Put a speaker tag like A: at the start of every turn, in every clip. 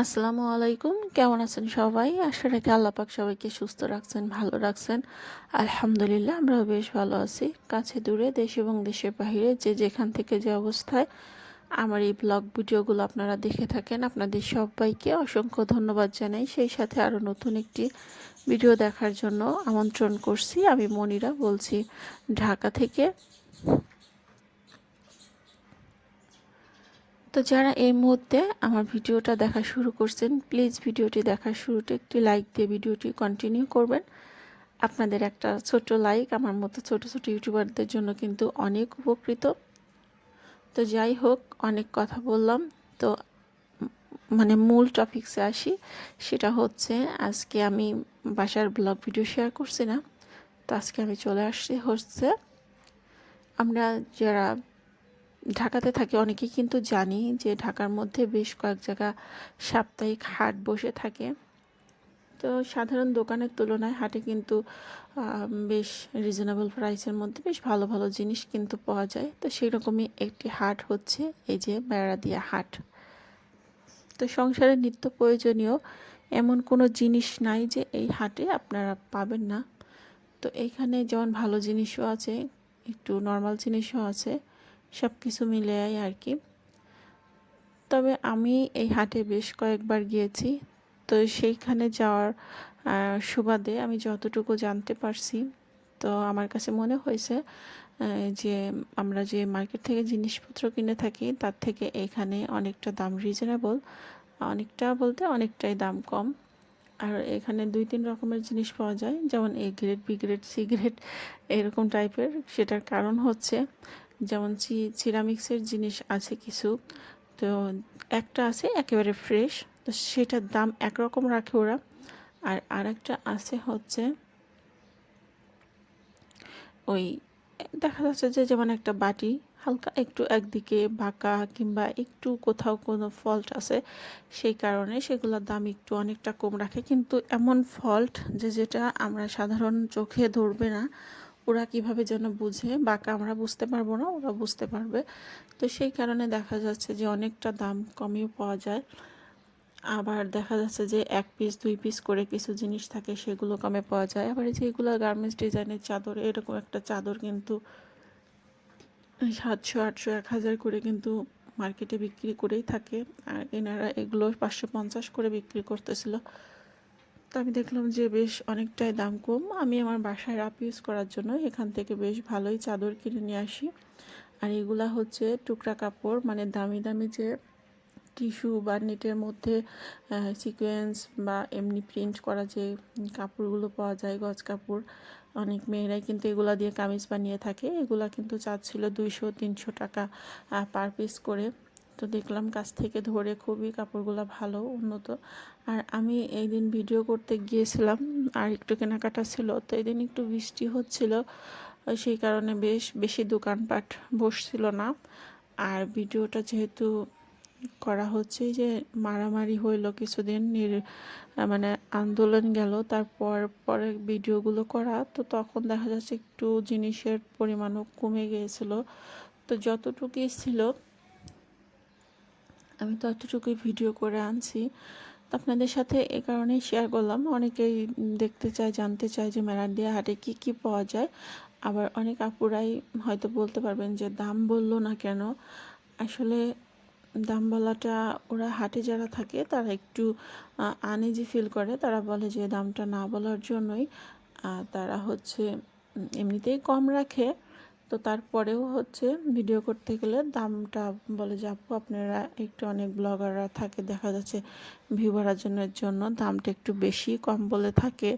A: আসসালামু আলাইকুম। কেমন আছেন সবাই? আশা রাখি আল্লাহ পাক সবাইকে সুস্থ রাখছেন, ভালো রাখছেন। আলহামদুলিল্লাহ, আমরাও বেশ ভালো আছি। কাছে দূরে, দেশ এবং দেশের বাইরে যে যেখান থেকে যে অবস্থায় আমার এই ব্লগ ভিডিওগুলো আপনারা দেখে থাকেন, আপনাদের সবাইকে অসংখ্য ধন্যবাদ জানাই। সেই সাথে আরও নতুন একটি ভিডিও দেখার জন্য আমন্ত্রণ করছি। আমি মনিরা বলছি, ঢাকা থেকে তো যারা এই মুহূর্তে আমার ভিডিওটা দেখা শুরু করছেন প্লিজ ভিডিওটি দেখার শুরুতে একটি লাইক দিয়ে ভিডিওটি কন্টিনিউ করবেন। আপনাদের একটা ছোট লাইক আমার মতো ছোট ছোট ইউটিউবারদের জন্য কিন্তু অনেক উপকৃত। তো যাই হোক, অনেক কথা বললাম। তো মানে মূল টপিক্সে আসি, সেটা হচ্ছে আজকে আমি বাসার ব্লগ ভিডিও শেয়ার করছি না। তো আজকে আমি চলে আসছি হচ্ছে আমরা যারা ঢাকাতে থাকি, অনেকেই কিন্তু জানি যে ঢাকার মধ্যে বেশ কয়েক জায়গা সাপ্তাহিক হাট বসে থাকে। তো সাধারণ দোকানের তুলনায় হাটে কিন্তু বেশ রিজনেবল প্রাইসের মধ্যে বেশ ভালো ভালো জিনিস কিন্তু পাওয়া যায়। তো সেই রকমই একটি হাট হচ্ছে, এই যে বেড়াদিয়া হাট। তো সংসারের নিত্য প্রয়োজনীয় এমন কোনো জিনিস নাই যে এই হাটে আপনারা পাবেন না। তো এইখানে যেমন ভালো জিনিসও আছে, একটু নর্মাল জিনিসও আছে। সব কিছু মিলে আর কি তবে আমি এই হাটে বেশ কয়েকবার গিয়েছি। তো সেইখানে যাওয়ার সুবাদে আমি যতটুকু জানতে পারছি, তো আমার কাছে মনে হয়েছে যে আমরা যে মার্কেট থেকে জিনিসপত্র কিনে থাকি, তার থেকে এখানে অনেকটা দাম রিজনেবল অনেকটা বলতে অনেকটাই দাম কম। আর এখানে দুই তিন রকমের জিনিস পাওয়া যায়, যেমন A grade B grade C grade এরকম টাইপের সেটার কারণ হচ্ছে যেমন সিরামিক্সের জিনিস আছে কিছু, তো একটা আছে একেবারে ফ্রেশ তো সেটার দাম একরকম রাখে ওরা। আর আরেকটা আছে হচ্ছে ওই, দেখা যাচ্ছে যে যেমন একটা বাটি, হালকা একটু একদিকে বাঁকা কিংবা একটু কোথাও কোনো ফল্ট আছে, সেই কারণে সেগুলোর দাম একটু অনেকটা কম রাখে। কিন্তু এমন ফল্ট যে যেটা আমরা সাধারণ চোখে ধরবে না ওরা কীভাবে যেন বুঝে বাঁকা আমরা বুঝতে পারব না, ওরা বুঝতে পারবে। তো সেই কারণে দেখা যাচ্ছে যে অনেকটা দাম কমেও পাওয়া যায়। আবার দেখা যাচ্ছে যে এক পিস দুই পিস করে কিছু জিনিস থাকে, সেগুলো কমে পাওয়া যায়। আবার যেগুলো গার্মেন্টস ডিজাইনের চাদর, এরকম একটা চাদর কিন্তু সাতশো, আটশো, এক হাজার করে কিন্তু মার্কেটে বিক্রি করেই থাকে। আর এনারা এগুলো পাঁচশো পঞ্চাশ করে বিক্রি করতেছিল। তো আমি দেখলাম যে বেশ অনেকটাই দাম কম। আমি আমার বাসায় রাপ ইউজ করার জন্য এখান থেকে বেশ ভালোই চাদর কিনে নিয়ে আসি। আর এগুলা হচ্ছে টুকরা কাপড় মানে দামি দামি যে টিস্যু বা নেটের মধ্যে সিকোয়েন্স বা এমনি প্রিন্ট করা যে কাপড়গুলো পাওয়া যায়, গজ কাপড়, অনেক মেয়েরাই কিন্তু এগুলা দিয়ে কামিজ বানিয়ে থাকে। এগুলা কিন্তু চাচ্ছিল দুইশো, তিনশো টাকা পার পিস করে। তো দেখলাম কাছ থেকে ধরে খুবই কাপড়গুলো ভালো, উন্নত। আর আমি এই দিন ভিডিও করতে গিয়েছিলাম, আর একটু কেনাকাটা ছিল, তো এই দিন একটু বৃষ্টি হচ্ছিল, সেই কারণে বেশ বেশি দোকানপাট বসছিল না। আর ভিডিওটা যেহেতু করা হচ্ছে যে মারামারি হইল কিছুদিন, নির মানে আন্দোলন গেল, তারপর পরে ভিডিওগুলো করা, তো তখন দেখা যাচ্ছে একটু জিনিসের পরিমাণও কমে গিয়েছিল। তো যতটুকুই ছিল আমি তো এতটুকুই ভিডিও করে আনছি। আপনাদের সাথে এ কারণেই শেয়ার করলাম। অনেকেই দেখতে চায়, জানতে চায় যে মেরাদিয়া হাটে কি কি পাওয়া যায়। আবার অনেক আপুরাই হয়তো বলতে পারবেন যে দাম বলল না কেন। আসলে দাম বলাটা ওরা হাটে যারা থাকে, তারা একটু আনইজি ফিল করে। তারা বলে যে দামটা না বলার জন্যই তারা হচ্ছে এমনিতেই কম রাখে। তো তারপরেও হচ্ছে ভিডিও করতে গেলে দামটা বলে যে, আপু, আপনারা একটু অনেক ব্লগাররা থাকে, দেখা যাচ্ছে ভিউ বাড়ার জন্য দামটা একটু বেশি কম বলে থাকে।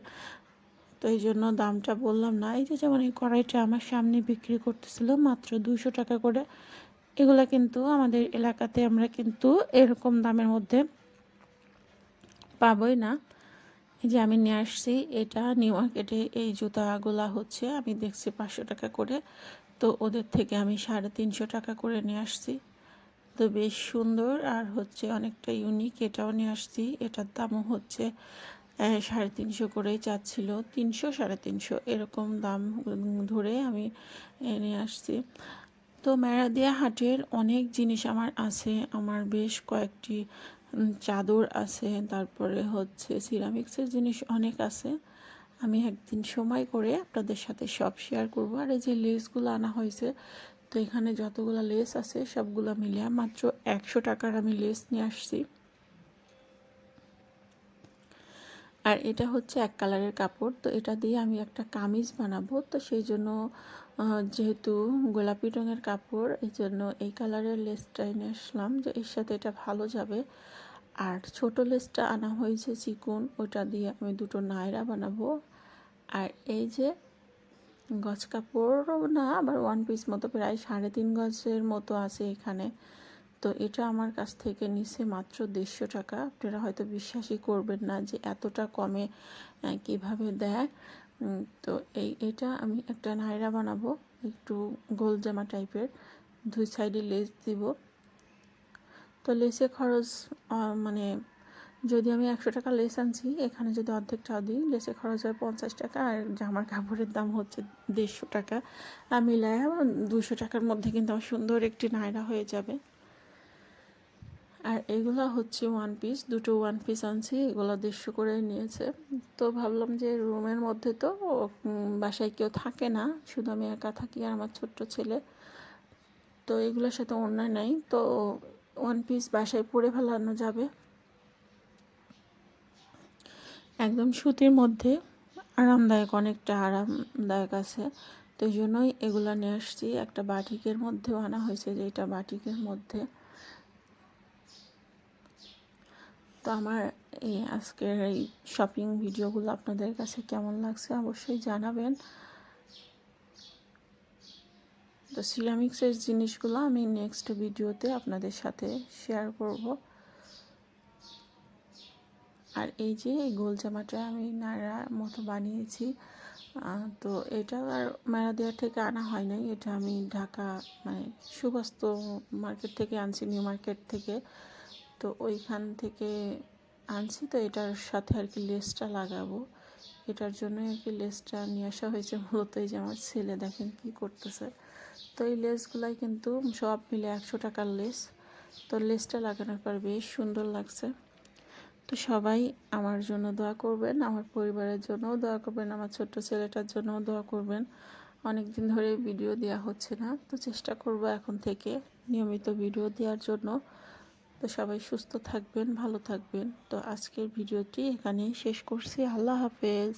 A: তো এই জন্য দামটা বললাম না। এই যে যেমন এই কড়াইটা আমার সামনে বিক্রি করতেছিল মাত্র দুশো টাকা করে, এগুলো কিন্তু আমাদের এলাকাতে আমরা কিন্তু এরকম দামের মধ্যে পাবই না। যে আমি নিয়ে আসছি, এটা নিউ মার্কেটে এই জুতাগুলা হচ্ছে, আমি দেখছি পাঁচশো টাকা করে। তো ওদের থেকে আমি সাড়ে তিনশো টাকা করে নিয়ে আসছি। তো বেশ সুন্দর আর হচ্ছে অনেকটা ইউনিক এটাও নিয়ে আসছি। এটার দামও হচ্ছে সাড়ে তিনশো করেই চাচ্ছিল, তিনশো, সাড়ে তিনশো এরকম দাম ধরে আমি নিয়ে আসছি। তো মেরাদিয়া হাটের অনেক জিনিস আমার আছে, আমার বেশ কয়েকটি চাদর আছে, তারপরে হচ্ছে সিরামিক্সের জিনিস অনেক আছে। আমি একদিন সময় করে আপনাদের সাথে সব শেয়ার করব। আর এই যে লেসগুলো আনা হয়েছে, তো এখানে যতগুলো লেস আছে, সবগুলো মিলিয়ে মাত্র একশো টাকার আমি লেস নিয়ে আসছি। আর এটা হচ্ছে এক কালারের কাপড়, তো এটা দিয়ে আমি একটা কামিজ বানাবো। তো সেই জন্য যেহেতু গোলাপি রঙের কাপড়, এই জন্য এই কালারের লেসটা এনে আসলাম যে এর সাথে এটা ভালো যাবে। আর ছোট লেসটা আনা হয়েছে চিকুন, ওটা দিয়ে আমি দুটো নায়রা বানাবো। আর এই যে গজ কাপড়ও না, আবার ওয়ান পিস মতো, প্রায় সাড়ে তিন গজের মতো আছে এখানে। তো এটা আমার কাছ থেকে নিছে মাত্র দেড়শো টাকা। আপনারা হয়তো বিশ্বাসই করবেন না যে এতটা কমে কীভাবে দেয়। তো এই, এটা আমি একটা নায়রা বানাবো, একটু গোল জামা টাইপের, দুই সাইডে লেস দিব। তো লেসে খরচ মানে যদি আমি একশো টাকা লেস আনছি, এখানে যদি অর্ধেকটাও দিই, লেসে খরচ হয় পঞ্চাশ টাকা, আর জামার কাপড়ের দাম হচ্ছে দেড়শো টাকা। মিলায় দুশো টাকার মধ্যে কিন্তু আমার সুন্দর একটি নায়রা হয়ে যাবে। আর এগুলো হচ্ছে ওয়ান পিস দুটো ওয়ান পিস আনছি, এগুলো দেড়শো করে নিয়েছে। তো ভাবলাম যে রুমের মধ্যে তো বাসায় কেউ থাকে না, শুধু আমি একা থাকি আর আমার ছোট্ট ছেলে। তো এগুলোর সাথে অন্যায় নাই, তো ওয়ান পিস বাসায় পরে ফেলানো যাবে। একদম সুতির মধ্যে, আরামদায়ক, অনেকটা আরামদায়ক আছে। তো এই জন্যই এগুলো নিয়ে আসছি। একটা বাটিকের মধ্যেও আনা হয়েছে যে এটা বাটিকের মধ্যে। তো আমার এই আজকের এই শপিং ভিডিওগুলো আপনাদের কাছে কেমন লাগছে অবশ্যই জানাবেন। তো সিরামিক্সের জিনিসগুলো আমি নেক্সট ভিডিওতে আপনাদের সাথে শেয়ার করব। আর এই যে এই গোল জামাটা আমি নাড়ার মতো বানিয়েছি তো এটা আর মেরা দেওয়ার থেকে আনা হয় নাই। এটা আমি ঢাকা মানে সুবাস্ত মার্কেট থেকে আনছি নিউ মার্কেট থেকে। তো ওইখান থেকে আনছি, তো এটার সাথে আর কি লেসটা লাগাবো। এটার জন্য আর কি লেসটা নিয়ে আসা হয়েছে মূলত, এই যে আমার ছেলে দেখেন কি করতেছে। তো এই লেসগুলাই কিন্তু সব মিলে একশো টাকার লেস। তো লেসটা লাগানোর পর বেশ সুন্দর লাগছে। তো সবাই আমার জন্য দোয়া করবেন, আমার পরিবারের জন্যও দোয়া করবেন, আমার ছোট্ট ছেলেটার জন্যও দোয়া করবেন। অনেক দিন ধরে ভিডিও দেওয়া হচ্ছে না, তো চেষ্টা করব এখন থেকে নিয়মিত ভিডিও দেওয়ার জন্য। তো সবাই সুস্থ থাকবেন ভালো থাকবেন। তো আজকের ভিডিওটি এখানেই শেষ করছি। আল্লাহ হাফেজ।